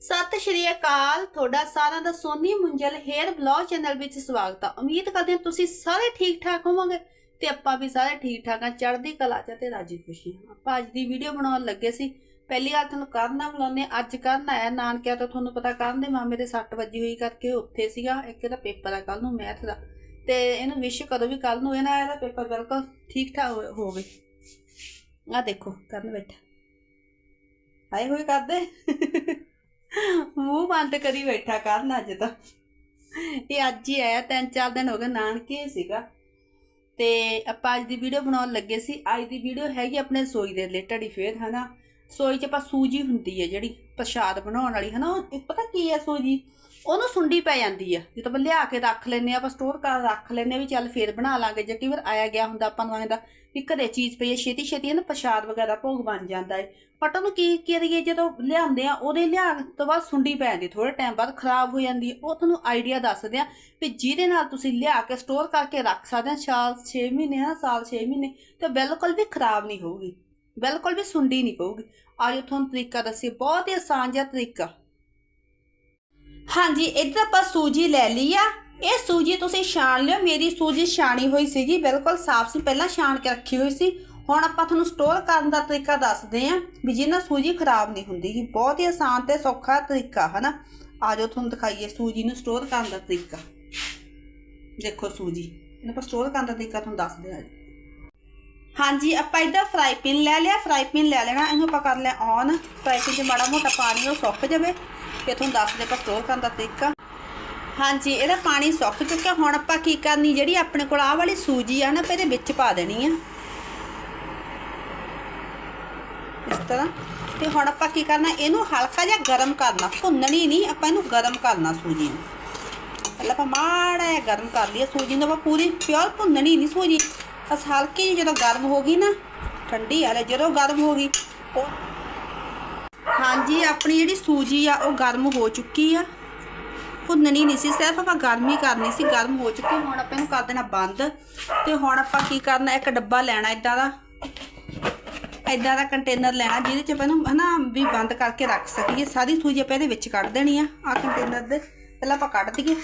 ਸਤਿ ਸ਼੍ਰੀ ਅਕਾਲ, ਤੁਹਾਡਾ ਸਾਰਿਆਂ ਦਾ Soni Munjal hair blog channel ਵਿੱਚ ਸਵਾਗਤ ਆ। ਉਮੀਦ ਕਰਦੇ ਹਾਂ ਤੁਸੀਂ ਸਾਰੇ ਠੀਕ ਠਾਕ ਹੋਵੋਗੇ ਤੇ ਆਪਾਂ ਵੀ ਸਾਰੇ ਠੀਕ ਠਾਕ ਆ, ਚੜ੍ਹਦੀ ਕਲਾ ਚ ਤੇ ਰਾਜੀ ਖੁਸ਼ੀ ਆਪਾਂ ਅੱਜ ਦੀ ਵੀਡੀਓ ਬਣਾਉਣ ਲੱਗੇ ਸੀ। ਪਹਿਲੀ ਵਾਰ ਤੁਹਾਨੂੰ ਕਰਨਾ ਬੁਲਾਉਂਦੇ ਹਾਂ। ਅੱਜ ਕਰਨ ਆਇਆ ਨਾਨਕਿਆ ਤੋਂ, ਤੁਹਾਨੂੰ ਪਤਾ ਕਰਨ ਦੇ ਮਾਮੇ ਦੇ ਸੱਟ ਵੱਜੀ ਹੋਈ ਕਰਕੇ ਉੱਥੇ ਸੀਗਾ, ਇੱਕ ਇਹਦਾ ਪੇਪਰ ਆ ਕੱਲ ਨੂੰ ਮੈਥ ਦਾ। ਤੇ ਇਹਨੂੰ ਵਿਸ਼ ਕਰੋ ਵੀ ਕੱਲ ਨੂੰ ਇਹਨਾਂ ਇਹਦਾ ਪੇਪਰ ਬਿਲਕੁਲ ਠੀਕ ਠਾਕ ਹੋਵੇ। ਆ ਦੇਖੋ, ਕਰਨ ਬੈਠਾ। ਆਏ ਹੋਏ ਕਰਦੇ। ਮੂੰਹ ਬੰਦ ਕਰੀ ਬੈਠਾ ਕਰਨ ਅੱਜ ਤਾਂ। ਇਹ ਅੱਜ ਹੀ ਆਇਆ, ਤਿੰਨ ਚਾਰ ਦਿਨ ਹੋ ਗਏ ਨਾਨਕੇ ਸੀਗਾ। ਤੇ ਆਪਾਂ ਅੱਜ ਦੀ ਵੀਡੀਓ ਬਣਾਉਣ ਲੱਗੇ ਸੀ। ਅੱਜ ਦੀ ਵੀਡੀਓ ਹੈਗੀ ਆਪਣੇ ਸੋਈ ਦੇ ਰਿਲੇਟਡ ਹੀ ਫੇਰ, ਹਨਾ? ਸੋਈ 'ਚ ਆਪਾਂ ਸੂਜੀ ਹੁੰਦੀ ਹੈ ਜਿਹੜੀ ਪ੍ਰਸ਼ਾਦ ਬਣਾਉਣ ਵਾਲੀ, ਹਨਾ? ਉਹ ਇੱਕ ਪਤਾ ਕੀ ਹੈ ਸੂਜੀ? ਉਹਨੂੰ ਸੁੰਡੀ ਪੈ ਜਾਂਦੀ ਆ। ਜਦੋਂ ਆਪਾਂ ਲਿਆ ਕੇ ਰੱਖ ਲੈਨੇ ਆ, ਆਪਾਂ ਸਟੋਰ ਕਰ ਰੱਖ ਲੈਨੇ ਆ ਵੀ ਚੱਲ ਫੇਰ ਬਣਾ ਲਾਂਗੇ। ਜੇ ਕਈ ਵਾਰ ਆਇਆ ਗਿਆ ਹੁੰਦਾ ਆਪਾਂ ਨੂੰ ਆਂਦਾ ਵੀ ਘਰੇ ਚੀਜ਼ ਪਈ ਹੈ ਛੇਤੀ ਛੇਤੀ ਨਾ ਪ੍ਰਸ਼ਾਦ ਵਗੈਰਾ ਭੋਗ ਬਣ ਜਾਂਦਾ ਹੈ ਬਟ ਉਹਨੂੰ ਕੀ ਕਰੀਏ, ਜਦੋਂ ਲਿਆਉਂਦੇ ਆ, ਉਹਦੇ ਲਿਆਉਣ ਤੋਂ ਬਾਅਦ ਸੁੰਡੀ ਪੈ ਜਾਂਦੀ ਥੋੜੇ ਟਾਈਮ ਬਾਅਦ ਖਰਾਬ ਹੋ ਜਾਂਦੀ ਹੈ ਉਹ ਤੁਹਾਨੂੰ ਆਈਡੀਆ ਦੱਸਦੇ ਆ ਵੀ ਜਿਹਦੇ ਨਾਲ ਤੁਸੀਂ ਲਿਆ ਕੇ ਸਟੋਰ ਕਰਕੇ ਰੱਖ ਸਕਦੇ ਆ, ਸਾਲ 6 ਮਹੀਨੇ ਨਾ ਸਾਲ 6 ਮਹੀਨੇ ਤੇ ਬਿਲਕੁਲ ਵੀ ਖਰਾਬ ਨਹੀਂ ਹੋਊਗੀ। ਬਿਲਕੁਲ ਵੀ ਸੁੰਡੀ ਨਹੀਂ ਪਊਗੀ। ਆਜੋ ਤੁਹਾਨੂੰ ਤਰੀਕਾ ਦੱਸੀਏ। ਬਹੁਤ ਹੀ ਆਸਾਨ ਜਿਹਾ ਤਰੀਕਾ। ਹਾਂਜੀ, ਇੱਧਰ ਆਪਾਂ ਸੂਜੀ ਲੈ ਲਈ ਆ। ਇਹ ਸੂਜੀ ਤੁਸੀਂ ਛਾਣ ਲਿਓ। ਮੇਰੀ ਸੂਜੀ ਛਾਣੀ ਹੋਈ ਸੀਗੀ। ਬਿਲਕੁਲ ਸਾਫ਼ ਸੀ। ਪਹਿਲਾਂ ਛਾਣ ਕੇ ਰੱਖੀ ਹੋਈ ਸੀ। ਹੁਣ ਆਪਾਂ ਤੁਹਾਨੂੰ ਸਟੋਰ ਕਰਨ ਦਾ ਤਰੀਕਾ ਦੱਸਦੇ ਆਂ ਵੀ ਜਿਹਨਾਂ ਸੂਜੀ ਖਰਾਬ ਨਹੀਂ ਹੁੰਦੀ ਗੀ। ਬਹੁਤ ਹੀ ਆਸਾਨ ਤੇ ਸੌਖਾ ਤਰੀਕਾ, ਹਨਾ? ਆਜੋ, ਤੁਹਾਨੂੰ ਦਿਖਾਈਏ ਸੂਜੀ ਨੂੰ ਸਟੋਰ ਕਰਨ ਦਾ ਤਰੀਕਾ। ਦੇਖੋ ਸੂਜੀ। ਇਹਨੂੰ ਆਪਾਂ ਸਟੋਰ ਕਰਨ ਦਾ ਤਰੀਕਾ ਤੁਹਾਨੂੰ ਦੱਸਦੇ ਆਂ ਹਾਂਜੀ, ਆਪਾਂ ਇੱਧਰ ਫਰਾਈ ਪੈਨ ਲੈ ਲਿਆ ਫਰਾਈ ਪੈਨ ਲੈ ਲੈਣਾ। ਇਹਨੂੰ ਆਪਾਂ ਕਰ ਲਿਆ ਔਨ ਫਰਾਈ ਪੈਨ 'ਚ ਮਾੜਾ ਮੋਟਾ ਪਾਣੀ ਉਹ ਸੁੱਕ ਜਾਵੇ ਫਿਰ ਤੁਹਾਨੂੰ ਦੱਸ ਦੇ ਆਪਾਂ ਸਟੋਰ ਕਰਨ ਦਾ ਤਰੀਕਾ। ਹਾਂਜੀ, ਇਹਦਾ ਪਾਣੀ ਸੁੱਕ ਚੁੱਕਿਆ। ਹੁਣ ਆਪਾਂ ਕੀ ਕਰਨੀ, ਜਿਹੜੀ ਆਪਣੇ ਕੋਲ ਆਹ ਵਾਲੀ ਸੂਜੀ ਆ ਨਾ, ਆਪਾਂ ਇਹਦੇ ਵਿੱਚ ਪਾ ਦੇਣੀ ਆ। ਇਸ ਤਰ੍ਹਾਂ। ਤੇ ਹੁਣ ਆਪਾਂ ਕੀ ਕਰਨਾ, ਇਹਨੂੰ ਹਲਕਾ ਜਿਹਾ ਗਰਮ ਕਰਨਾ। ਭੁੰਨਣੀ ਨਹੀਂ, ਆਪਾਂ ਇਹਨੂੰ ਗਰਮ ਕਰਨਾ ਸੂਜੀ ਨੂੰ। ਪਹਿਲਾਂ ਆਪਾਂ ਮਾੜਾ ਜਿਹਾ ਗਰਮ ਕਰ ਲਈਏ ਸੂਜੀ ਨੂੰ। ਆਪਾਂ ਪੂਰੀ ਪਿਓਰ ਭੁੰਨਣੀ ਨਹੀਂ ਸੂਜੀ। ਬਸ ਹਲਕੀ ਜਿਹੀ ਜਦੋਂ ਗਰਮ ਹੋ ਗਈ ਨਾ, ਠੰਡੀ ਆ ਜਦੋਂ ਗਰਮ ਹੋ ਗਈ, ਉਹ ਹਾਂਜੀ, ਆਪਣੀ ਜਿਹੜੀ ਸੂਜੀ ਆ, ਉਹ ਗਰਮ ਹੋ ਚੁੱਕੀ ਆ। ਭੁੰਨਣੀ ਨਹੀਂ ਸੀ, ਸਿਰਫ ਆਪਾਂ ਗਰਮ ਹੀ ਕਰਨੀ ਸੀ, ਗਰਮ ਹੋ ਚੁੱਕੀ, ਹੁਣ ਆਪਾਂ ਇਹਨੂੰ ਕਰ ਦੇਣਾ ਬੰਦ। ਤੇ ਹੁਣ ਆਪਾਂ ਕੀ ਕਰਨਾ, ਇੱਕ ਡੱਬਾ ਲੈਣਾ ਇਦਾਂ ਦਾ। ਇਦਾਂ ਦਾ ਕੰਟੇਨਰ ਲੈਣਾ, ਜਿਹਦੇ ਚ ਆਪਾਂ ਇਹਨੂੰ ਹਨਾ ਵੀ ਬੰਦ ਕਰਕੇ ਰੱਖ ਸਕੀਏ। ਸਾਰੀ ਸੂਜੀ ਆਪਾਂ ਇਹਦੇ ਵਿੱਚ ਕੱਢ ਦੇਣੀ ਆ ਆ ਕੰਟੇਨਰ ਦੇ। ਪਹਿਲਾਂ ਆਪਾਂ ਕੱਢ ਦਈਏ।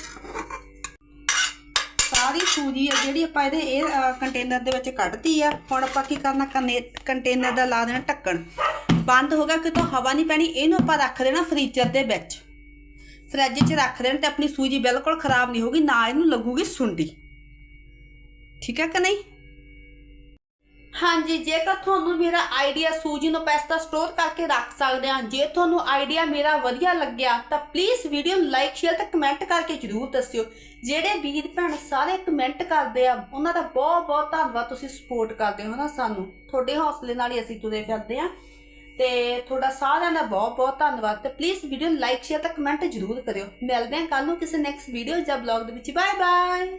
ਸਾਰੀ ਸੂਜੀ ਆ ਜਿਹੜੀ ਆਪਾਂ ਇਹਦੇ, ਇਹ ਕੰਟੇਨਰ ਦੇ ਵਿੱਚ ਕੱਢਤੀ ਆ। ਹੁਣ ਆਪਾਂ ਕੀ ਕਰਨਾ ਕੰਟੇਨਰ ਦਾ ਲਾ ਦੇਣਾ ਢੱਕਣ। ਬੰਦ ਹੋ ਗਿਆ, ਕਿਤੋਂ ਹਵਾ ਨਹੀਂ ਪੈਣੀ, ਇਹਨੂੰ ਆਪਾਂ ਰੱਖ ਦੇਣਾ ਫ੍ਰੀਜ਼ਰ ਦੇ ਵਿੱਚ। ਫ੍ਰਿਜ 'ਚ ਰੱਖ ਦੇਣ ਤੇ ਆਪਣੀ ਸੂਜੀ ਬਿਲਕੁਲ ਖਰਾਬ ਨਹੀਂ ਹੋਗੀ ਨਾ ਇਹਨੂੰ ਲੱਗੂਗੀ ਸੁੰਡੀ। ਠੀਕ ਹੈ ਕਿ ਨਹੀਂ? ਹਾਂਜੀ, ਜੇਕਰ ਤੁਹਾਨੂੰ ਮੇਰਾ ਆਈਡੀਆ ਸੂਜੀ ਨੂੰ ਪੈਸਤਾ ਸਟੋਰ ਕਰਕੇ ਰੱਖ ਸਕਦੇ ਆ ਜੇ ਤੁਹਾਨੂੰ ਆਈਡੀਆ ਮੇਰਾ ਵਧੀਆ ਲੱਗਿਆ, ਤਾਂ ਪਲੀਜ਼ ਵੀਡੀਓ ਨੂੰ ਲਾਈਕ ਸ਼ੇਅਰ ਤੇ ਕਮੈਂਟ ਕਰਕੇ ਜਰੂਰ ਦੱਸਿਓ। ਜਿਹੜੇ ਵੀਰ ਭੈਣ ਸਾਰੇ ਕਮੈਂਟ ਕਰਦੇ ਆ, ਉਹਨਾਂ ਦਾ ਬਹੁਤ ਬਹੁਤ ਧੰਨਵਾਦ ਤੁਸੀਂ ਸਪੋਰਟ ਕਰਦੇ ਹੋ ਨਾ ਸਾਨੂੰ। ਤੁਹਾਡੇ ਹੌਸਲੇ ਨਾਲ ਹੀ ਅਸੀਂ ਤੁਰੇ ਫਿਰਦੇ ਆ ਤੇ ਤੁਹਾਡਾ ਸਾਰਿਆਂ ਦਾ ਬਹੁਤ ਬਹੁਤ ਧੰਨਵਾਦ ਤੇ ਪਲੀਜ਼ ਵੀਡੀਓ ਨੂੰ ਲਾਈਕ ਸ਼ੇਅਰ ਤੇ ਕਮੈਂਟ ਜਰੂਰ ਕਰਿਓ। ਮਿਲਦੇ ਹਾਂ ਕੱਲ ਨੂੰ ਕਿਸੇ ਨੈਕਸਟ ਵੀਡੀਓ ਜਾਂ ਬਲੌਗ ਦੇ ਵਿੱਚ। Bye bye